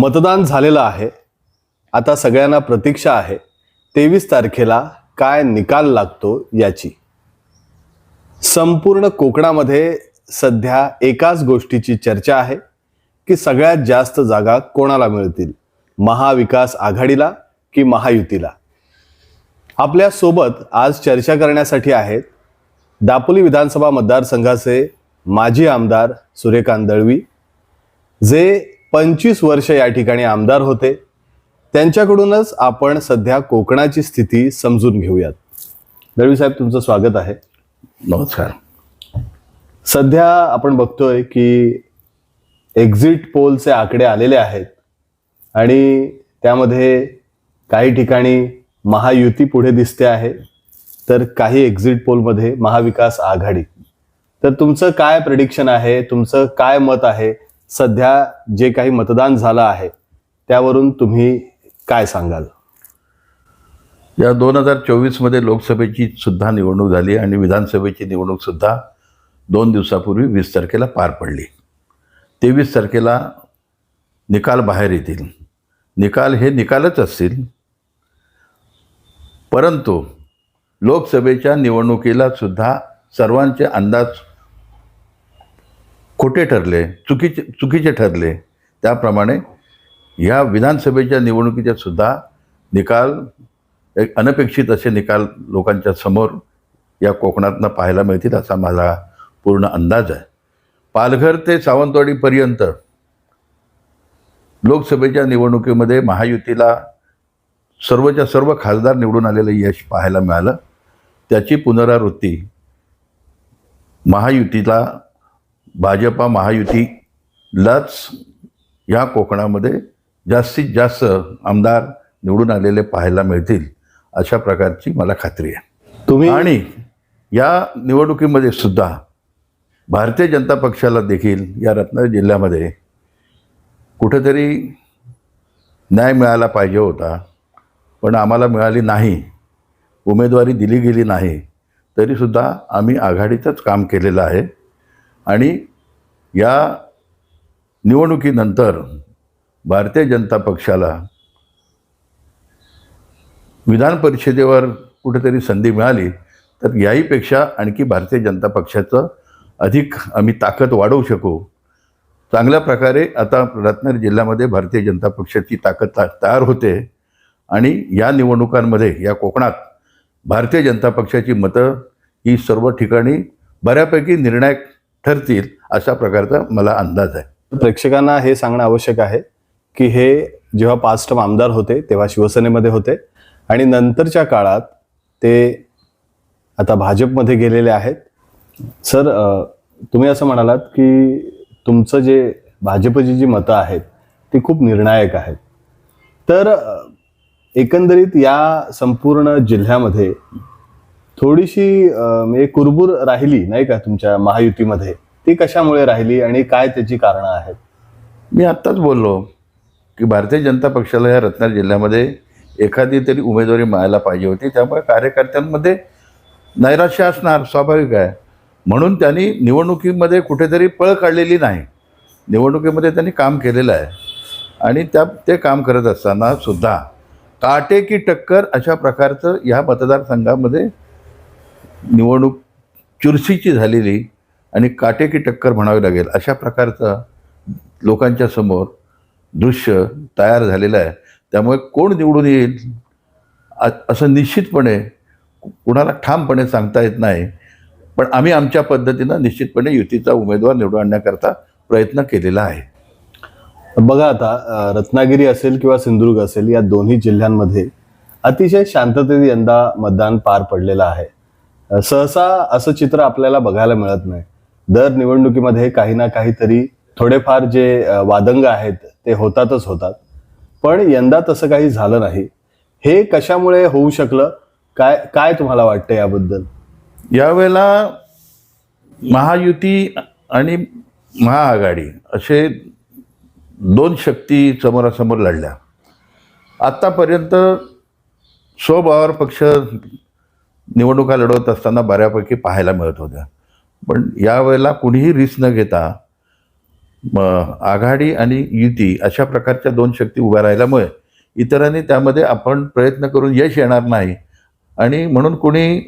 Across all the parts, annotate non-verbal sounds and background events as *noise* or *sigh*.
मतदान झालेलं आहे. आता सगळ्यांना प्रतीक्षा आहे. तेवीस तारखेला काय निकाल लागतो याची? संपूर्ण कोकणामध्ये सध्या एकाच गोष्टीची चर्चा आहे की सगळ्यात जास्त जागा कोणाला मिळतील? महाविकास आघाडीला की महायुतीला? आपल्यासोबत आज चर्चा करण्यासाठी आहेत दापोली विधानसभा मतदारसंघाचे माजी आमदार सूर्यकांत दळवी जे पंचवीस वर्ष या ठिकाणी आमदार होते. त्यांच्याकडूनच आपण सध्या कोकणाची स्थिती समजून घेऊयात. दळवी साहेब तुमचं स्वागत आहे. नमस्कार. सध्या आपण बघतोय की एक्झिट पोलचे आकडे आलेले आहेत आणि त्यामध्ये काही ठिकाणी महायुती पुढे दिसते आहे तर काही एक्झिट पोलमध्ये महाविकास आघाडी. तर तुमचं काय प्रेडिक्शन आहे? तुमचं काय मत आहे? सध्या जे काही मतदान झालं आहे त्यावरून तुम्ही काय सांगाल? या दोन हजार चोवीसमध्ये लोकसभेची सुद्धा निवडणूक झाली आणि विधानसभेची निवडणूकसुद्धा दोन दिवसापूर्वी वीस तारखेला पार पडली. तेवीस तारखेला निकाल बाहेर येतील. निकाल हे निकालच असतील. परंतु लोकसभेच्या निवडणुकीला सुद्धा सर्वांचे अंदाज खोटे ठरले चुकीचे चुकीचे ठरले त्याप्रमाणे ह्या विधानसभेच्या निवडणुकीच्या सुद्धा निकाल एक अनपेक्षित असे निकाल लोकांच्या समोर या कोकणातनं पाहायला मिळतील असा माझा पूर्ण अंदाज आहे. पालघर ते सावंतवाडीपर्यंत लोकसभेच्या निवडणुकीमध्ये महायुतीला सर्वच्या सर्व खासदार निवडून आलेलं यश पाहायला मिळालं. त्याची पुनरावृत्ती महायुतीला भाजपा महायुतीलाच या कोकणामध्ये जास्तीत जास्त आमदार निवडून आलेले पाहायला मिळतील अशा प्रकारची मला खात्री आहे. तुम्ही आणि या निवडणुकीमध्ये सुद्धा भारतीय जनता पक्षाला देखील या रत्नागिरी जिल्ह्यामध्ये कुठेतरी न्याय मिळाला पाहिजे होता पण आम्हाला मिळाली नाही उमेदवारी दिली गेली नाही तरीसुद्धा आम्ही आघाडीचंच काम केलेलं आहे. आणि या निवडणुकीनंतर भारतीय जनता पक्षाला विधान परिषदेवर कुठेतरी संधी मिळाली तर याहीपेक्षा आणखी भारतीय जनता पक्षाचं अधिक आम्ही ताकद वाढवू शकू. चांगल्या प्रकारे आता रत्नागिरी जिल्ह्यामध्ये भारतीय जनता पक्षाची ताकद ता तयार होते आणि या निवडणुकांमध्ये या कोकणात भारतीय जनता पक्षाची मतं ही सर्व ठिकाणी बऱ्यापैकी निर्णायक ठरतील अशा प्रकारचा मला अंदाज आहे. प्रेक्षकांना हे सांगणं आवश्यक आहे की हे जेव्हा पाच टर्म आमदार होते तेव्हा शिवसेनेमध्ये होते आणि नंतरच्या काळात ते आता भाजपमध्ये गेलेले आहेत. सर तुम्ही असं म्हणालात की तुमचं जे भाजपची जी मतं आहेत ती खूप निर्णायक आहेत. तर एकंदरीत या संपूर्ण जिल्ह्यामध्ये थोडीशी म्हणजे कुरबुर राहिली नाही का तुमच्या महायुतीमध्ये? ती कशामुळे राहिली आणि काय त्याची कारणं आहेत? मी आत्ताच बोललो की भारतीय जनता पक्षाला या रत्नागिरी जिल्ह्यामध्ये एखादी तरी उमेदवारी मिळायला पाहिजे होती. त्यामुळे कार्यकर्त्यांमध्ये नैराश्य असणार स्वाभाविक आहे. म्हणून त्यांनी निवडणुकीमध्ये कुठेतरी पळ काढलेली नाही. निवडणुकीमध्ये त्यांनी काम केलेलं आहे. आणि त्या ते काम करत असताना सुद्धा काटेकी टक्कर अशा प्रकारचं ह्या मतदारसंघामध्ये निवडणूक चुरशीची झालेली आणि काटेकी टक्कर म्हणावी लागेल अशा प्रकारचं लोकांच्या समोर दृश्य तयार झालेलं आहे. त्यामुळे कोण निवडून येईल असं निश्चितपणे कुणाला ठामपणे सांगता येत नाही. पण आम्ही आमच्या पद्धतीनं निश्चितपणे युतीचा उमेदवार निवडून आणण्याकरता प्रयत्न केलेला आहे. बघा आता रत्नागिरी असेल किंवा सिंधुदुर्ग असेल या दोन्ही जिल्ह्यांमध्ये अतिशय शांततेत यंदा मतदान पार पडलेलं आहे. सहसा असं चित्र आपल्याला बघायला मिळत नाही. दर निवडणुकीमध्ये काही ना काहीतरी थोडेफार जे वादंग आहेत ते होतातच होतात. पण यंदा तसं काही झालं नाही. हे कशामुळे होऊ शकलं? काय काय तुम्हाला वाटतं याबद्दल? यावेळेला महायुती आणि महाआघाडी असे दोन शक्ती समोरासमोर लढल्या. आत्तापर्यंत स्वभावर पक्ष निवडणुका लढवत असताना बऱ्यापैकी पाहायला मिळत होत्या. पण यावेळेला कुणीही रिस्क न घेता आघाडी आणि युती अशा प्रकारच्या दोन शक्ती उभ्या राहिल्यामुळे इतरांनी त्यामध्ये आपण प्रयत्न करून यश येणार नाही. आणि म्हणून कुणी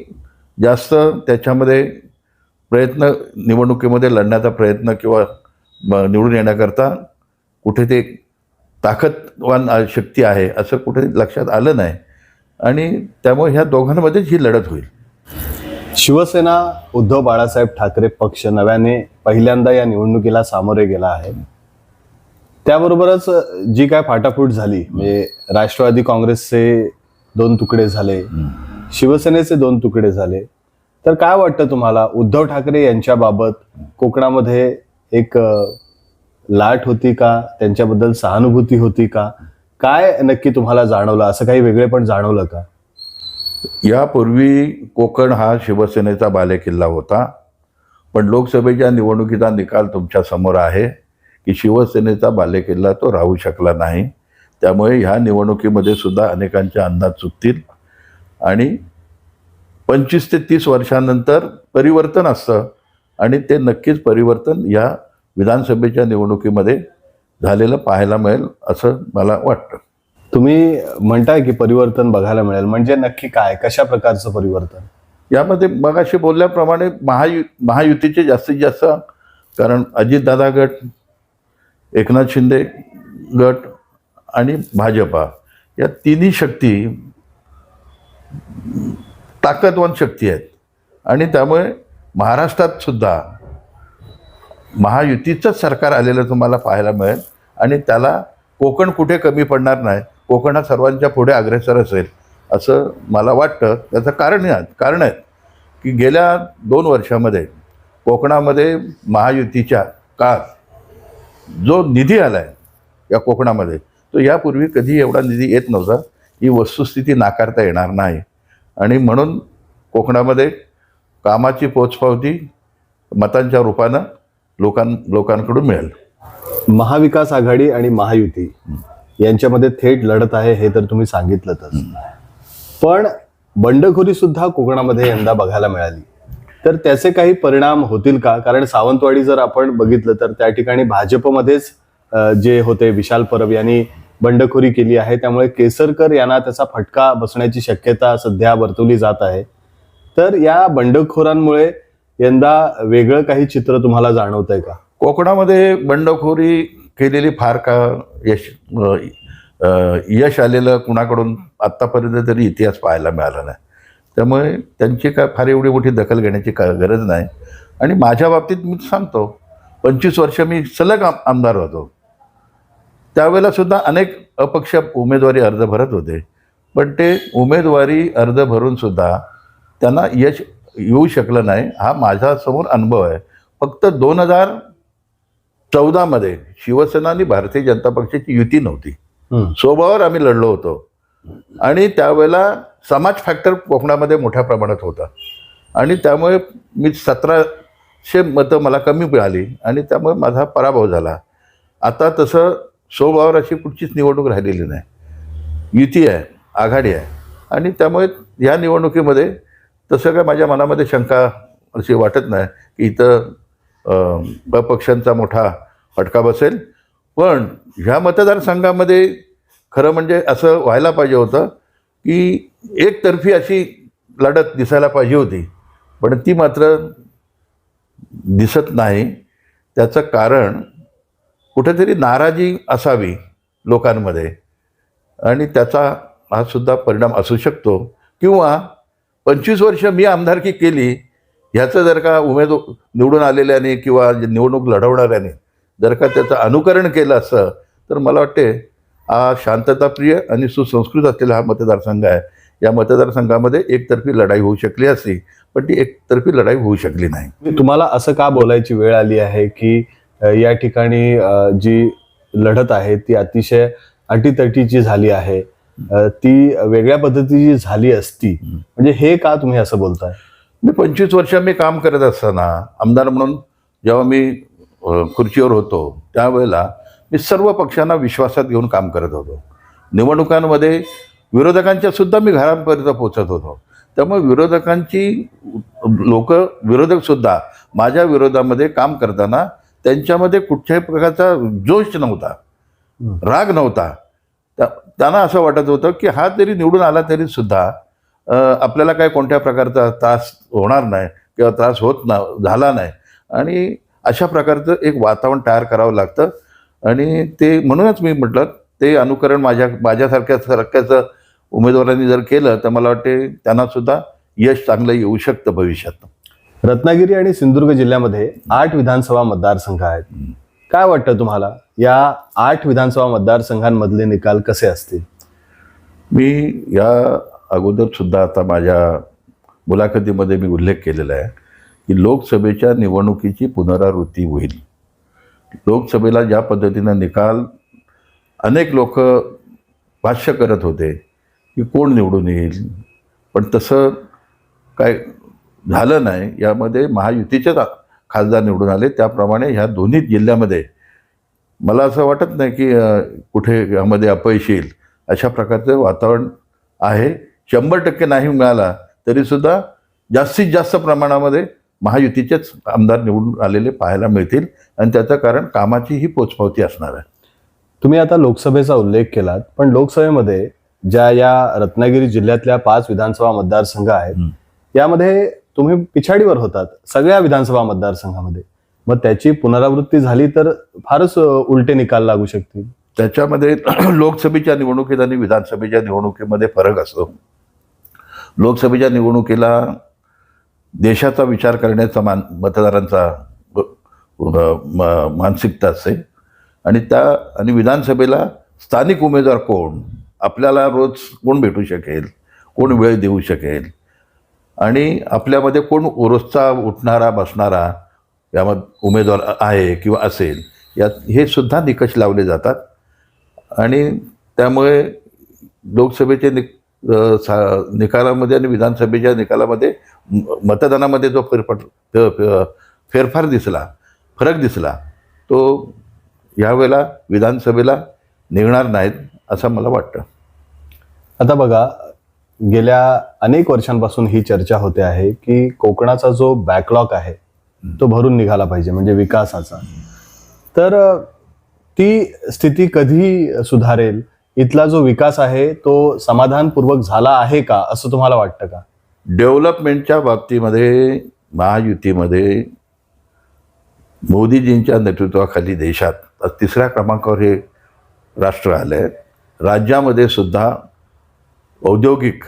जास्त त्याच्यामध्ये प्रयत्न निवडणुकीमध्ये लढण्याचा प्रयत्न किंवा निवडून येण्याकरता कुठे ते ताकदवान शक्ती आहे असं कुठे लक्षात आलं नाही. आणि त्यामुळे ह्या दोघांमध्येच ही लढत होईल. शिवसेना उद्धव बाळासाहेब ठाकरे पक्ष नव्याने पहिल्यांदा या निवडणुकीला सामोरे गेला आहे. त्याबरोबरच जी काय फाटाफूट झाली म्हणजे राष्ट्रवादी काँग्रेसचे दोन तुकडे झाले शिवसेनेचे दोन तुकडे झाले. तर काय वाटतं तुम्हाला? उद्धव ठाकरे यांच्याबाबत कोकणामध्ये एक लाट होती का? त्यांच्याबद्दल सहानुभूती होती का? काय नक्की तुम्हाला जाणवलं? असं काही वेगळे पण जाणवलं का? यापूर्वी कोकण हा शिवसेनेचा बालेकिल्ला होता. पण लोकसभेच्या निवडणुकीचा निकाल तुमच्यासमोर आहे की शिवसेनेचा बालेकिल्ला तो राहू शकला नाही. त्यामुळे ह्या निवडणुकीमध्ये सुद्धा अनेकांचे अंदाज चुकतील. आणि पंचवीस ते तीस वर्षानंतर परिवर्तन असतं. आणि ते नक्कीच परिवर्तन या विधानसभेच्या निवडणुकीमध्ये झालेलं पाहायला मिळेल असं मला वाटतं. तुम्ही म्हणताय की परिवर्तन बघायला मिळेल. म्हणजे नक्की काय? कशा प्रकारचं परिवर्तन? यामध्ये मगाशी बोलल्याप्रमाणे महायु महायुतीचे जास्तीत जास्त कारण अजितदादा गट एकनाथ शिंदे गट आणि भाजपा या तिन्ही शक्ती ताकदवान शक्ती आहेत. आणि त्यामुळे महाराष्ट्रात सुद्धा महायुतीचंच सरकार आलेलं तुम्हाला पाहायला मिळेल. आणि त्याला कोकण कुठे कमी पडणार नाही कोकण हा सर्वांच्या पुढे अग्रेसर असेल असं मला वाटतं. त्याचं कारण कारण आहे की गेल्या दोन वर्षामध्ये कोकणामध्ये महायुतीच्या काळात जो निधी आला आहे या कोकणामध्ये तो यापूर्वी कधी एवढा निधी येत नव्हता. ही वस्तुस्थिती नाकारता येणार नाही. आणि म्हणून कोकणामध्ये कामाची पोचपावती मतांच्या रूपानं लोकां लोकांकडून मिळेल. महाविकास आघाडी आणि महायुती यांच्यामध्ये थेट लढत आहे हे तर तुम्ही सांगितलंच पण बंडखोरी सुद्धा कोकणामध्ये यंदा बघायला मिळाली. तर त्याचे काही परिणाम होतील का? कारण सावंतवाडी जर आपण बघितलं तर त्या ठिकाणी भाजपमध्येच जे होते विशाल परब यांनी बंडखोरी केली आहे. त्यामुळे केसरकर यांना त्याचा फटका बसण्याची शक्यता सध्या वर्तवली जात आहे. तर या बंडखोरांमुळे यंदा वेगळं काही चित्र तुम्हाला जाणवत आहे का? कोकणामध्ये बंडखोरी केलेली फार का यश यश आलेलं कुणाकडून आत्तापर्यंत तरी इतिहास पाहायला मिळाला नाही. त्यामुळे त्यांची काय फार एवढी मोठी दखल घेण्याची का गरज नाही. आणि माझ्या बाबतीत मी सांगतो पंचवीस वर्ष मी सलग आम आमदार होतो. त्यावेळेलासुद्धा अनेक अपक्ष उमेदवारी अर्ज भरत होते. पण ते उमेदवारी अर्ज भरूनसुद्धा त्यांना यश येऊ शकलं नाही. हा माझ्यासमोर अनुभव आहे. फक्त दोन हजार चौदामध्ये शिवसेना आणि भारतीय जनता पक्षाची युती नव्हती. स्वभावावर आम्ही लढलो होतो. आणि त्यावेळेला समाज फॅक्टर कोकणामध्ये मोठ्या प्रमाणात होता. आणि त्यामुळे मी सतराशे मतं मला कमी मिळाली आणि त्यामुळे माझा पराभव झाला. आता तसं स्वभावावर अशी कुठचीच निवडणूक राहिलेली नाही. युती आहे आघाडी आहे. आणि त्यामुळे या निवडणुकीमध्ये तसं काय माझ्या मनामध्ये शंका अशी वाटत नाही की इथं अपक्षांचा मोठा फटका बसेल. पण ह्या मतदारसंघामध्ये खरं म्हणजे असं व्हायला पाहिजे होतं की एकतर्फी अशी लढत दिसायला पाहिजे होती. पण ती मात्र दिसत नाही. त्याचं कारण कुठेतरी नाराजी असावी लोकांमध्ये. आणि त्याचा हा सुद्धा परिणाम असू शकतो. किंवा पंचवीस वर्ष मी आमदारकी केली ह्याचं जर का उमेद निवडून आलेल्याने किंवा जे निवडणूक लढवणाऱ्याने जर का त्याचं अनुकरण केलं असतं तर मला वाटते हा शांतताप्रिय आणि सुसंस्कृत असलेला हा मतदारसंघ आहे. या मतदारसंघामध्ये एकतर्फी लढाई होऊ शकली असती पण ती एकतर्फी लढाई होऊ शकली नाही. तुम्हाला असं का बोलायची वेळ आली आहे की या ठिकाणी जी लढत आहे ती अतिशय अटीतटीची झाली आहे. ती वेगळ्या पद्धतीची झाली असती. म्हणजे हे का तुम्ही असं बोलताय? मी पंचवीस वर्ष मी काम करत असताना आमदार म्हणून जेव्हा मी खुर्चीवर होतो त्यावेळेला मी सर्व पक्षांना विश्वासात घेऊन काम करत होतो. निवडणुकांमध्ये विरोधकांच्या सुद्धा मी घरापर्यंत पोचत होतो. त्यामुळे विरोधकांची लोक विरोधक सुद्धा माझ्या विरोधामध्ये काम करताना त्यांच्यामध्ये कुठच्याही प्रकारचा जोश नव्हता राग नव्हता. त्या- त्यांना असं वाटत होतं की हा जरी निवडून आला तरी सुद्धा आपल्याला काय कोणत्या प्रकारचा त्रास होणार नाही किंवा त्रास होत ना झाला नाही. आणि अशा प्रकारचं एक वातावरण तयार करावं लागतं. आणि ते म्हणूनच मी म्हटलं ते अनुकरण माझ्या माझ्यासारख्या सारख्याचं उमेदवारांनी जर केलं तर मला वाटते त्यांना सुद्धा यश चांगलं येऊ शकतं भविष्यात रत्नागिरी आणि सिंधुदुर्ग जिल्ह्यामध्ये आठ विधानसभा मतदारसंघ आहेत. काय वाटतं तुम्हाला? या आठ विधानसभा मतदारसंघांमधले निकाल कसे असतील? मी या अगोदर सुद्धा आता माझ्या मुलाखतीमध्ये मी उल्लेख केलेला आहे. की लोकसभेच्या निवडणुकीची पुनरावृत्ती होईल. लोकसभेला ज्या पद्धतीनं निकाल अनेक लोक भाष्य करत होते की कोण निवडून येईल. पण तसं काय झालं नाही. यामध्ये महायुतीचेच खासदार निवडून आले. त्याप्रमाणे ह्या दोन्ही जिल्ह्यामध्ये मला असं वाटत नाही की कुठे यामध्ये अपयश येईल. अशा प्रकारचं वातावरण आहे. शंभर टक्के नाही मिळाला तरीसुद्धा जास्तीत जास्त प्रमाणामध्ये महायुतीचेच आमदार निवडून आलेले पाहायला मिळतील आणि त्याचं कारण कामाची ही पोचपावती असणार आहे. तुम्ही आता लोकसभेचा उल्लेख केलात पण लोकसभेमध्ये ज्या या रत्नागिरी जिल्ह्यातल्या पाच विधानसभा मतदारसंघ आहेत. यामध्ये तुम्ही पिछाडीवर होतात सगळ्या विधानसभा मतदारसंघामध्ये. मग त्याची पुनरावृत्ती झाली तर फारच उलटे निकाल लागू शकतील. त्याच्यामध्ये *clears throat* लोकसभेच्या निवडणुकीत आणि विधानसभेच्या निवडणुकीमध्ये फरक असतो. लोकसभेच्या निवडणुकीला देशाचा विचार करण्याचा मान मतदारांचा म- मानसिकता असते. आणि त्या आणि विधानसभेला स्थानिक उमेदवार कोण? आपल्याला रोज कोण भेटू शकेल? कोण वेळ देऊ शकेल? आणि आपल्यामध्ये कोण रोजचा उठणारा बसणारा यामध्ये उमेदवार आहे किंवा असेल यात हे सुद्धा निकष लावले जातात. आणि त्यामुळे लोकसभेचे नि सा निकालामध्ये आणि विधानसभेच्या निकालामध्ये मतदानामध्ये जो फेरफार फ- फ- फेरफार दिसला फरक दिसला तो यावेळेला विधानसभेला निघणार नाहीत असं मला वाटतं. आता बघा गेल्या अनेक वर्षांपासून ही चर्चा होते आहे की कोकणाचा जो बॅकलॉग आहे तो भरून निघाला पाहिजे म्हणजे विकासाचा. तर ती स्थिती कधी सुधारेल? इथला जो विकास आहे तो समाधानपूर्वक झाला आहे का असं तुम्हाला वाटतं का? डेव्हलपमेंटच्या बाबतीमध्ये महायुतीमध्ये मोदीजींच्या नेतृत्वाखाली देशात तिसऱ्या क्रमांकावर हे राष्ट्र आलं आहे राज्यामध्ये सुद्धा औद्योगिक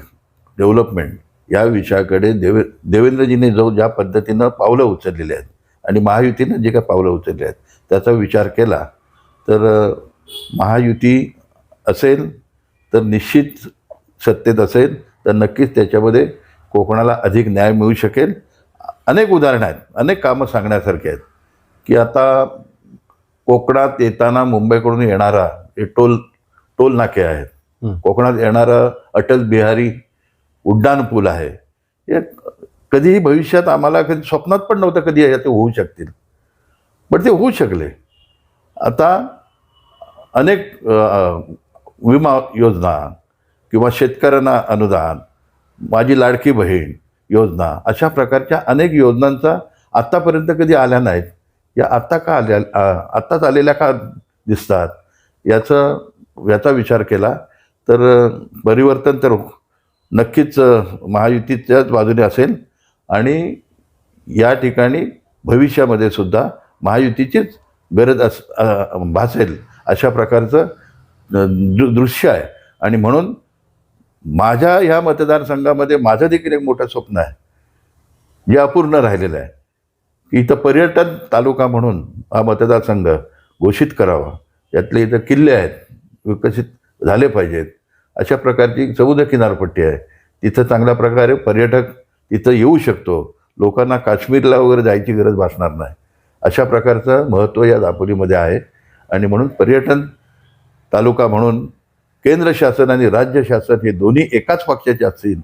डेव्हलपमेंट या विषयाकडे देवे देवेंद्रजीने जो ज्या पद्धतीनं पावलं उचललेली आहेत आणि महायुतीनं जे काय पावलं उचलली आहेत त्याचा विचार केला तर महायुती असेल तर निश्चित सत्तेत असेल तर नक्कीच त्याच्यामध्ये कोकणाला अधिक न्याय मिळू शकेल. अनेक उदाहरणं आहेत अनेक कामं सांगण्यासारखी आहेत. की आता कोकणात येताना मुंबईकडून येणारा हे टोल टोल नाके आहेत. कोकणात येणारं अटल बिहारी उड्डाण पूल आहे हे कधीही भविष्यात आम्हाला कधी स्वप्नात पण नव्हतं कधी ते होऊ शकतील. पण ते होऊ शकले. आता अनेक विमा योजना किंवा शेतकऱ्यांना अनुदान माझी लाडकी बहीण योजना अशा प्रकारच्या अनेक योजनांचा आत्तापर्यंत कधी आल्या नाहीत. या आत्ता का आल्या आत्ताच आलेल्या का दिसतात? याचं याचा विचार केला तर परिवर्तन तर नक्कीच महायुतीच्याच बाजूने असेल आणि या ठिकाणी भविष्यामध्ये सुद्धा महायुतीचीच गरज अस भासेल अशा प्रकारचं दृश्य आहे. आणि म्हणून माझ्या ह्या मतदारसंघामध्ये माझं देखील एक मोठं स्वप्न आहे. जे अपूर्ण राहिलेलं आहे. इथं पर्यटन तालुका म्हणून हा मतदारसंघ घोषित करावा. यातले इथं किल्ले आहेत विकसित झाले पाहिजेत. अशा प्रकारची समुद्र किनारपट्टी आहे. तिथं चांगल्या प्रकारे पर्यटक तिथं येऊ शकतो. लोकांना काश्मीरला वगैरे जायची गरज भासणार नाही. अशा प्रकारचं महत्त्व या दापोलीमध्ये आहे. आणि म्हणून पर्यटन तालुका म्हणून केंद्र शासन आणि राज्य शासन हे दोन्ही एकाच पक्षाचे असतील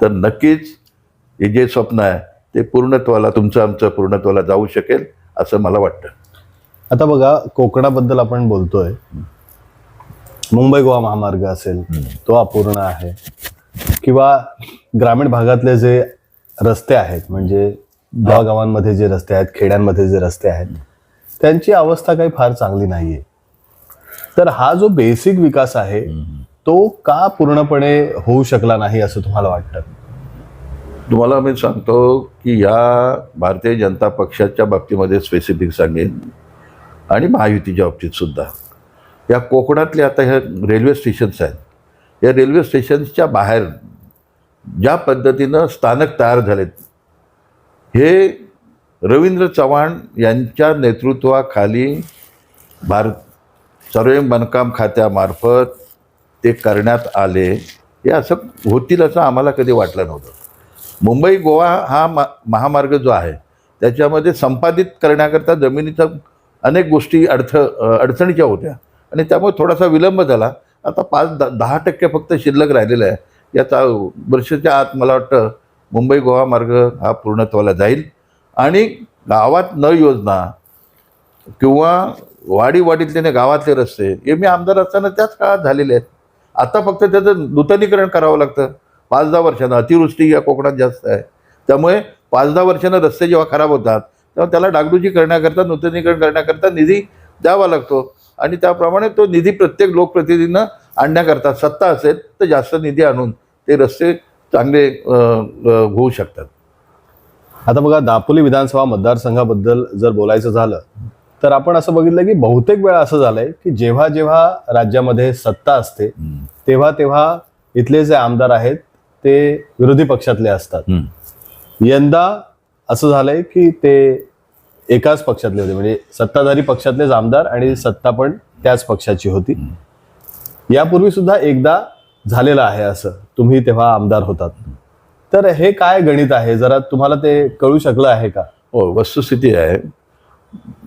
तर नक्कीच हे जे स्वप्न आहे ते पूर्णत्वाला तुमचं आमचं पूर्णत्वाला जाऊ शकेल असं मला वाटतं. आता बघा कोकणाबद्दल आपण बोलतोय. मुंबई गोवा महामार्ग असेल तो अपूर्ण आहे. किंवा ग्रामीण भागातले जे रस्ते आहेत म्हणजे गावागावांमध्ये जे रस्ते आहेत खेड्यांमध्ये जे रस्ते आहेत त्यांची अवस्था काही फार चांगली नाहीये. तर हा जो बेसिक विकास आहे तो का पूर्णपणे होऊ शकला नाही असं तुम्हाला वाटतं? तुम्हाला मी सांगतो की या भारतीय जनता पक्षाच्या बाबतीमध्ये स्पेसिफिक सांगेन आणि महायुतीच्या बाबतीत सुद्धा. या कोकणातले आता ह्या रेल्वे स्टेशन्स आहेत. या रेल्वे स्टेशन्सच्या बाहेर ज्या पद्धतीनं स्थानक तयार झालेत हे रवींद्र चव्हाण यांच्या नेतृत्वाखाली भारत सर्व बांधकाम खात्यामार्फत ते करण्यात आले. हे असं होतील असं आम्हाला कधी वाटलं नव्हतं. मुंबई गोवा हा मा महामार्ग जो आहे त्याच्यामध्ये संपादित करण्याकरता जमिनीचा अनेक गोष्टी अडथ अडचणीच्या होत्या. आणि त्यामुळे थोडासा विलंब झाला. आता पाच द दहा टक्के फक्त शिल्लक राहिलेला आहे. याचा वर्षाच्या आत मला वाटतं मुंबई गोवा मार्ग हा पूर्णत्वाला जाईल. आणि गावात न योजना किंवा वाडी वाडीतले गावातले रस्ते हे मी आमदार असताना त्याच काळात झालेले आहेत. आता फक्त त्याचं नूतनीकरण करावं लागतं. पाच दहा वर्षानं अतिवृष्टी या कोकणात जास्त आहे. त्यामुळे पाच दहा वर्षानं रस्ते जेव्हा खराब होतात तेव्हा त्याला डागडुजी करण्याकरता नूतनीकरण करण्याकरता निधी द्यावा लागतो. आणि त्याप्रमाणे तो निधी प्रत्येक लोकप्रतिनिधीनं आणण्याकरता सत्ता असेल तर जास्त निधी आणून ते रस्ते चांगले होऊ शकतात. आता बघा दापोली विधानसभा मतदारसंघाबद्दल जर बोलायचं झालं तर आपण असं बघितलं की बहुतेक वेळा असं झालंय की जेव्हा जेव्हा राज्यामध्ये सत्ता असते तेव्हा तेव्हा इथले जे आमदार आहेत ते विरोधी पक्षातले असतात. यंदा असं झालंय की ते एकाच पक्षातले होते म्हणजे सत्ताधारी पक्षातलेच आमदार आणि सत्ता पण त्याच पक्षाची होती. यापूर्वी सुद्धा एकदा झालेलं आहे असं. तुम्ही तेव्हा आमदार होतात. तर हे काय गणित आहे? जरा तुम्हाला ते कळू शकलं आहे का? हो वस्तुस्थिती आहे.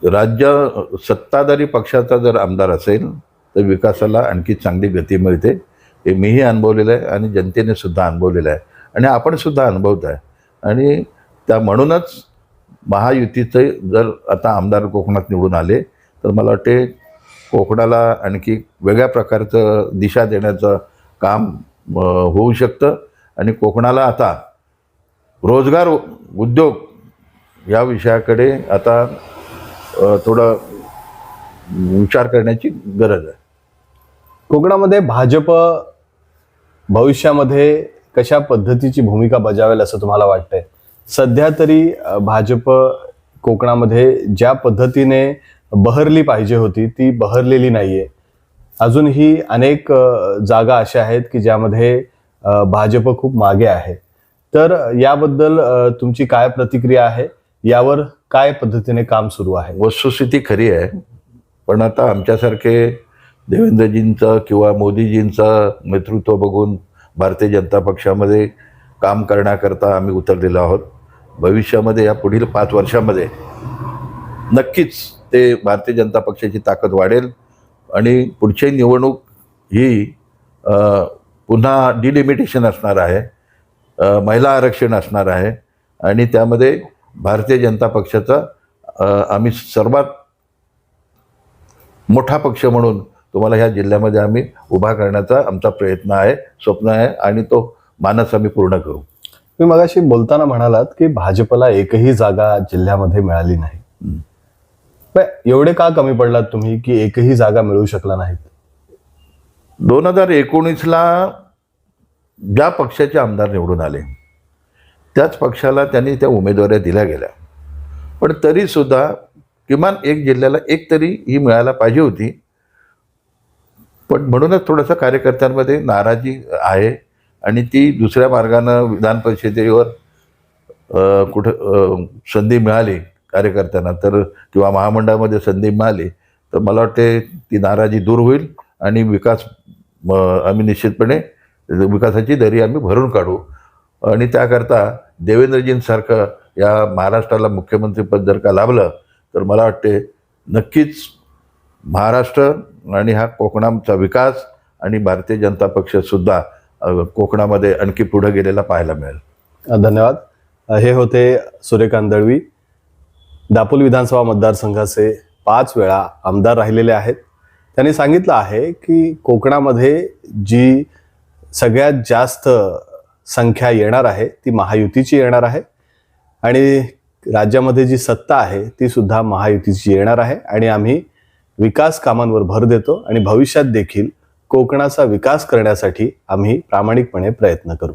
राज्य सत्ताधारी पक्षाचा जर आमदार असेल तर विकासाला आणखी चांगली गती मिळते. हे मीही अनुभवलेलं आहे आणि जनतेने सुद्धा अनुभवलेलं आहे. आणि आपण सुद्धा अनुभवत आहे. आणि त्या म्हणूनच महायुतीचे जर आता आमदार कोकणात निवडून आले तर मला वाटते कोकणाला आणखी वेगळ्या प्रकारचं दिशा देण्याचं काम होऊ शकतं. आणि कोकणाला आता रोजगार उद्योग या विषयाकडे आता थोडं विचार करण्याची गरज आहे. कोकणामध्ये भाजप भविष्यामध्ये कशा पद्धतीची भूमिका बजावेल असं तुम्हाला वाटतंय? सध्या तरी भाजप कोकणामध्ये ज्या पद्धतीने बहरली पाहिजे होती ती बहरलेली नाहीये. अजूनही अनेक जागा अशा आहेत की ज्यामध्ये भाजप खूप मागे आहे. तर याबद्दल तुमची काय प्रतिक्रिया आहे? यावर काय पद्धतीने काम सुरू आहे? वस्तुस्थिती खरी आहे. पण आता आमच्यासारखे देवेंद्रजींचं किंवा मोदीजींचं नेतृत्व बघून भारतीय जनता पक्षामध्ये काम करण्याकरता आम्ही उतरलेलो आहोत. भविष्यामध्ये या पुढील पाच वर्षामध्ये नक्कीच ते भारतीय जनता पक्षाची ताकद वाढेल आणि पुढची निवडणूक ही पुन्हा डिलिमिटेशन असणार आहे. महिला आरक्षण असणार आहे. आणि त्यामध्ये भारतीय जनता पक्षाचा आम्ही सर्वात मोठा पक्ष म्हणून तुम्हाला ह्या जिल्ह्यामध्ये आम्ही उभा करण्याचा आमचा प्रयत्न आहे स्वप्न आहे आणि तो मानस आम्ही पूर्ण करू. तुम्ही मगाशी बोलताना म्हणालात की भाजपला एकही जागा जिल्ह्यामध्ये मिळाली नाही. एवढे का कमी पडलात तुम्ही की एकही जागा मिळू शकला नाहीत दोन हजार एकोणीसला ज्या पक्षाचे आमदार निवडून आले त्याच पक्षाला त्यांनी त्या उमेदवाऱ्या दिल्या गेल्या. पण तरीसुद्धा किमान एक जिल्ह्याला एक तरी ही मिळायला पाहिजे होती. पण म्हणूनच थोडंसं कार्यकर्त्यांमध्ये नाराजी आहे आणि ती दुसऱ्या मार्गानं विधान परिषदेवर कुठं संधी मिळाली कार्यकर्त्यांना तर किंवा महामंडळामध्ये संधी मिळाली तर मला वाटते ती नाराजी दूर होईल आणि विकास म, आम्ही निश्चितपणे विकासाची दरी आम्ही भरून काढू. आणि त्याकरता देवेंद्रजींसारखं या महाराष्ट्राला मुख्यमंत्रीपद जर का लाभलं तर मला वाटते नक्कीच महाराष्ट्र आणि हा कोकणाचा विकास आणि भारतीय जनता पक्षसुद्धा कोकणामध्ये आणखी पुढे गेलेला पाहायला मिळेल. धन्यवाद. हे होते सूर्यकांत दळवी. दापोली विधानसभा मतदारसंघाचे पाच वेळा आमदार राहिलेले आहेत. त्यांनी सांगितलं आहे की कोकणामध्ये जी सगळ्यात जास्त संख्या येणार आहे ती महायुतीची येणार आहे. आणि राज्यामध्ये जी सत्ता आहे ती सुद्धा महायुतीची येणार आहे. आणि आम्ही विकास कामांवर भर देतो आणि भविष्यात देखील कोकणाचा विकास करण्यासाठी आम्ही प्रामाणिकपणे प्रयत्न करू.